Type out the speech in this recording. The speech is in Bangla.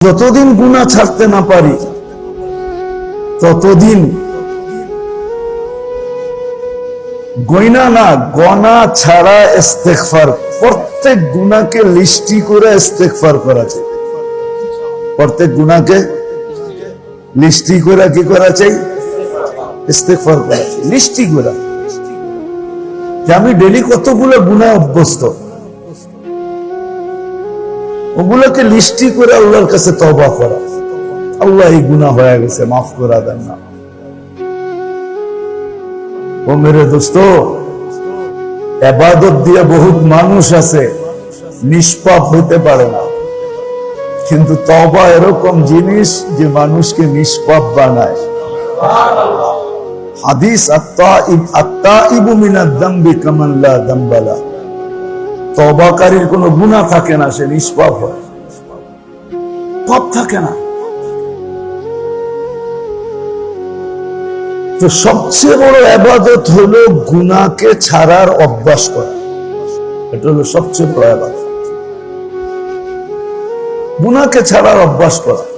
যতদিন গুণা ছাড়তে না পারি, ততদিন গয়না না গনা ছাড়া ইস্তেগফার, প্রত্যেক গুনাহকে লিস্টি করে ইস্তেগফার করা চাই। প্রত্যেক গুণাকে লিস্টি করে কি করা চাই? ইস্তেগফার করা চাই, লিস্টি করে। যে আমি ডেলি কতগুলো গুনাহ অভ্যস্ত ওগুলোকে লিস্টি করে আল্লাহর কাছে তবা করা। আল্লাহ এই গুনাহ হয়ে গেছে, মাফ করা দেন না। ও মেরে দোস্ত, এবাদত দিয়ে বহুত মানুষ আছে, নিষ্পাপ হইতে পারে না। কিন্তু তবা এরকম জিনিস যে মানুষকে নিষ্পাপ বানায়। হাদিস আত্মা আত্মা ইবু মিনাদ দাম্বি কামাল্লা দাম্বালা। তবাকারীর কোনো গুণা থাকে না, সে নিষ্পাপ হয়। পাপ থাকে না। তো সবচেয়ে বড় আবাদত হলো গুনাকে ছাড়ার অভ্যাস করা। এটা হলো সবচেয়ে বড় আবাদত। গুনাকে ছাড়ার অভ্যাস করা।